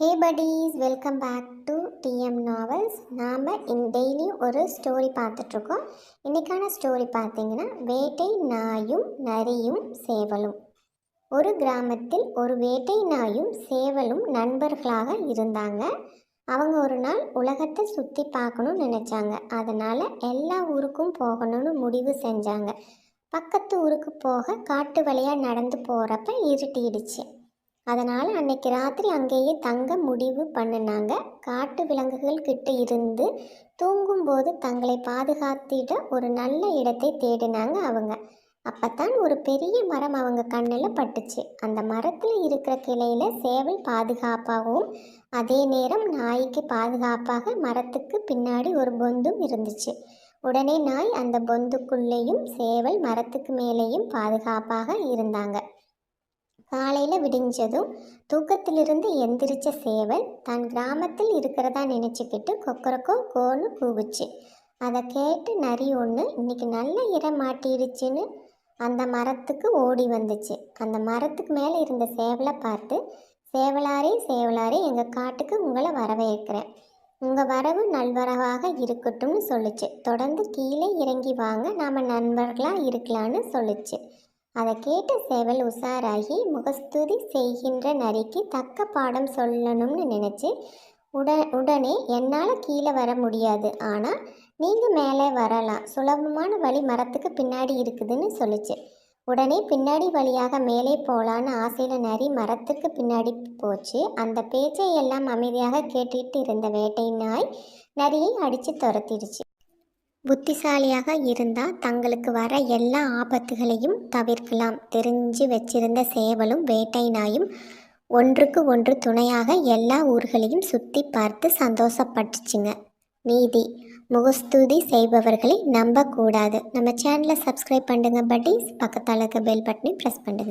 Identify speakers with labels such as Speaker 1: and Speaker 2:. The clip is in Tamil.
Speaker 1: Hey buddies welcome back to TM novels நாம் இன் டெய்லியும் ஒரு ஸ்டோரி பார்த்துட்ருக்கோம். இன்றைக்கான ஸ்டோரி பார்த்தீங்கன்னா வேட்டை நாயும் நரியும் சேவலும். ஒரு கிராமத்தில் ஒரு வேட்டை நாயும் சேவலும் நண்பர்களாக இருந்தாங்க. அவங்க ஒரு நாள் உலகத்தை சுற்றி பார்க்கணும்னு நினச்சாங்க. அதனால் எல்லா ஊருக்கும் போகணும்னு முடிவு செஞ்சாங்க. பக்கத்து ஊருக்கு போக காட்டு வழியாக நடந்து போகிறப்ப இருட்டிடுச்சு. அதனால் அன்னைக்கு ராத்திரி அங்கேயே தங்க முடிவு பண்ணினாங்க. காட்டு விலங்குகள் கிட்ட இருந்து தூங்கும்போது தங்களை பாதுகாத்திட ஒரு நல்ல இடத்தை தேடினாங்க அவங்க. அப்பத்தான் ஒரு பெரிய மரம் அவங்க கண்ணில் பட்டுச்சு. அந்த மரத்தில் இருக்கிற கிளையில சேவல் பாதுகாப்பாகவும் அதே நேரம் நாய்க்கு பாதுகாப்பாக மரத்துக்கு பின்னாடி ஒரு பொந்தும் இருந்துச்சு. உடனே நாய் அந்த பொந்துக்குள்ளேயும் சேவல் மரத்துக்கு மேலேயும் பாதுகாப்பாக இருந்தாங்க. காலையில் விடிஞ்சதும் தூக்கத்திலிருந்து எந்திரிச்ச சேவல் தன் கிராமத்தில் இருக்கிறதா நினச்சிக்கிட்டு கொக்கரக்கோ கோன்னு கூவுச்சு. அதை கேட்டு நரி ஒன்று இன்னைக்கு நல்ல இறை மாட்டிடுச்சுன்னு அந்த மரத்துக்கு ஓடி வந்துச்சு. அந்த மரத்துக்கு மேலே இருந்த சேவலை பார்த்து சேவலாரே சேவலாரே எங்கள் காட்டுக்கு உங்களை வரவேற்கிறேன். உங்கள் வரவு நல்வரவாக இருக்கட்டும்னு சொல்லுச்சு. தொடர்ந்து கீழே இறங்கி வாங்க. நாம் நண்பர்களாக இருக்கலான்னு சொல்லுச்சு. அதை கேட்ட சேவல் உஷாராகி முகஸ்துதி செய்கின்ற நரிக்கு தக்க பாடம் சொல்லணும்னு நினச்சி உட உடனே என்னால் கீழே வர முடியாது. ஆனால் நீங்கள் மேலே வரலாம். சுலபமான வழி மரத்துக்கு பின்னாடி இருக்குதுன்னு சொல்லுச்சு. உடனே பின்னாடி வழியாக மேலே போகலான்னு ஆசையில் நரி மரத்துக்கு பின்னாடி போச்சு. அந்த பேச்சை எல்லாம் அமைதியாக கேட்டுக்கிட்டு இருந்த வேட்டை நாய் நரியை அடித்து துரத்திடுச்சு. புத்திசாலியாக இருந்தால் தங்களுக்கு வர எல்லா ஆபத்துகளையும் தவிர்க்கலாம். தெரிஞ்சு வச்சிருந்த சேவலும் வேட்டை நாயும் ஒன்றுக்கு ஒன்று துணையாக எல்லா ஊர்களையும் சுற்றி பார்த்து சந்தோஷப்பட்டுச்சுங்க. நீதி முகஸ்துதி செய்பவர்களை நம்பக்கூடாது. நம்ம சேனலை சப்ஸ்கிரைப் பண்ணுங்க பட்டீஸ் பக்கத்தால் இருக்க பெல் பட்டனை ப்ரெஸ் பண்ணுங்க.